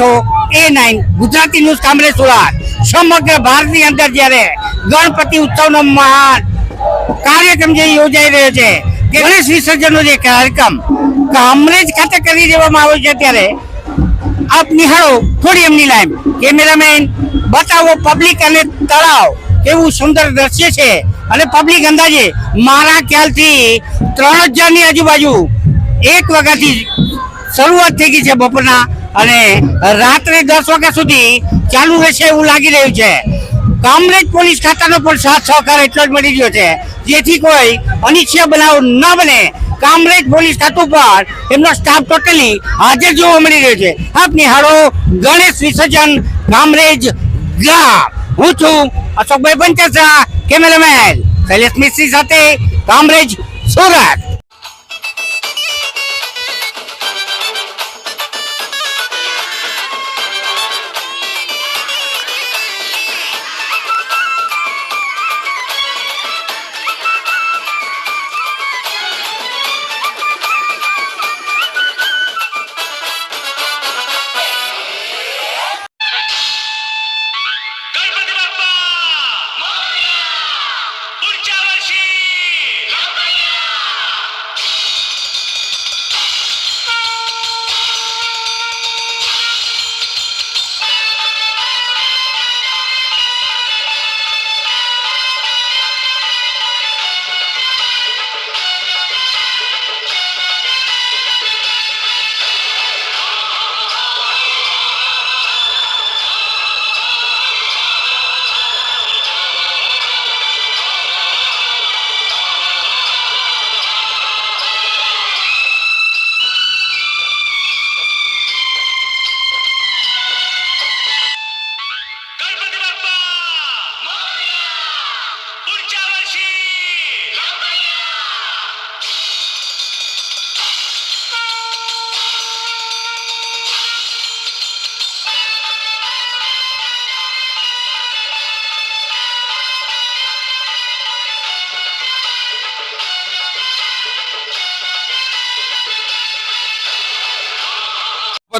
છો, A nine Gujarati news Kamrej Surat. સમગ્ર ભારતની અંદર જ્યારે ગણપતિ ઉત્સવનો મહાન કાર્યક્રમ જે યોજાઈ રહ્યો છે, ગણેશ વિસર્જનનો જે કાર્યક્રમ કામરેજ ખાતે કરી દેવામાં આવ્યો છે ત્યારે આપ નિહાળો, થોડી એમની લાઈન. કેમેરામેન, બતાવો પબ્લિક અને તળાવ કેવું સુંદર દ્રશ્ય છે અને પબ્લિક અંદાજે મારા ખ્યાલથી ત્રણ હજારની આજુબાજુ એક વાગ્યાથી શરૂઆત થઈ ગઈ છે બપોરના અને રાત્રે દસ વાગ્યા સુધી ચાલુ રહેશે એવું લાગી રહ્યું છે. કામરેજ પોલીસ ખાતાનો પણ સાથ સહકાર એટલો જ મળી રહ્યો છે. જેથી કોઈ અનિચ્છય બનાવ ન બને. કામરેજ પોલીસ ખાતું પર એમનો સ્ટાફ ટોટલી હાજર જોવા મળી રહ્યો છે. આપ નિહાળો ગણેશ વિસર્જન કામરેજ ગામ હું છું અશોકભાઈ પંચાસા, કેમેરામેન શૈલેષ મિસ્ત્રી સાથે કામરેજ સુરત.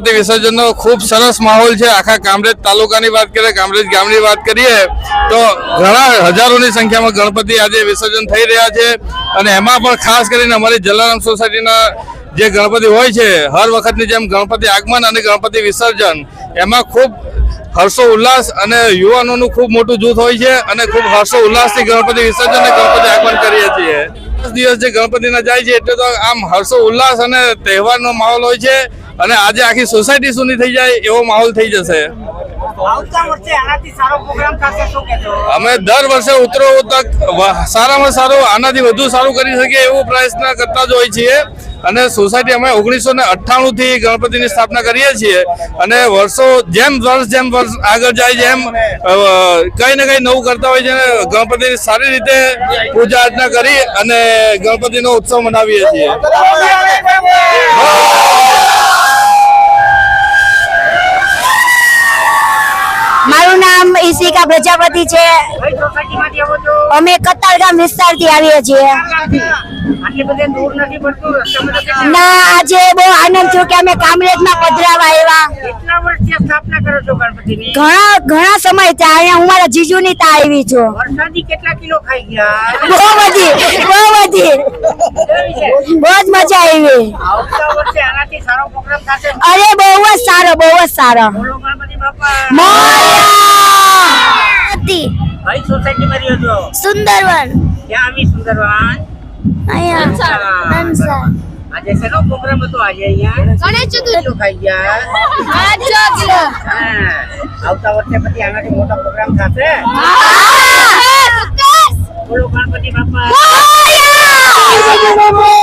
ગણપતિ વિસર્જનનો ખૂબ સરસ માહોલ છે. આખા કામરેજ તાલુકાની વાત કરીએ, કામરેજ ગામની વાત કરીએ, તો ઘણા હજારોની સંખ્યામાં ગણપતિ આજે વિસર્જન થઈ રહ્યા છે. અને એમાં પણ ખાસ કરીને અમારી જલારામ સોસાયટીના જે ગણપતિ હોય છે, હર વખતની જેમ ગણપતિ આગમન અને ગણપતિ વિસર્જન, એમાં ખૂબ હર્ષો ઉલ્લાસ અને યુવાનોનું ખૂબ મોટું જૂથ હોય છે અને ખૂબ હર્ષો ઉલ્લાસથી ગણપતિ વિસર્જન અને ગણપતિ આગમન કરીએ છીએ. દસ દિવસ જે ગણપતિના જાય છે, એટલે તો આમ હર્ષો ઉલ્લાસ અને તહેવારનો માહોલ હોય છે. અને આજે આખી સોસાયટી સુની થઈ જાય એવો માહોલ થઈ જશે. અમે દર વર્ષે ઉતરો તક સારામાં સારું આનાથી વધુ સારું કરી શકીએ એવો પ્રયત્ન કરતા જ હોય છીએ. અને સોસાયટી અમે ઓગણીસો ને અઠ્ઠાણું થી ગણપતિની સ્થાપના કરીએ છીએ. અને વર્ષો જેમ વર્ષ જેમ વર્ષ આગળ જાય જેમ કંઈ કઈ ને કઈ નવું કરતા હોય છે ગણપતિની સારી રીતે પૂજા અર્ચના કરી અને ગણપતિનો ઉત્સવ મનાવીએ છીએ. પ્રજાપતિ છે. અમે કતારગામ વિસ્તારથી આવીએ છીએ. ના આજે બહુ આનંદ થયો કે અમે કામરેજમાં પધરાવા આવ્યા. ઘણા ઘણા સમય થયા અહીંયા હું મારા ત્યાં આવી છું. કેટલા કિલો ખાઈ ગયા બહુ બધી બહુ બધી. બહુ જ મજા આવી. અરે બહુ જ સારો બહુ જ સારો. ગણપતિ બાપા મોરયા! કઈ સોસાયટીમાં રહ્યો છો સુંદરવન ક્યાં આવી સુંદરવાન અહીંયા આજે શેનો પ્રોગ્રામ હતો આજે અહીંયા ગણેશ કિલો ખાઈ ગયા હા. આવતા વર્ષે પછી આનાથી મોટો પ્રોગ્રામ થશે બોલો ગણપતિ બાપા મોરયા!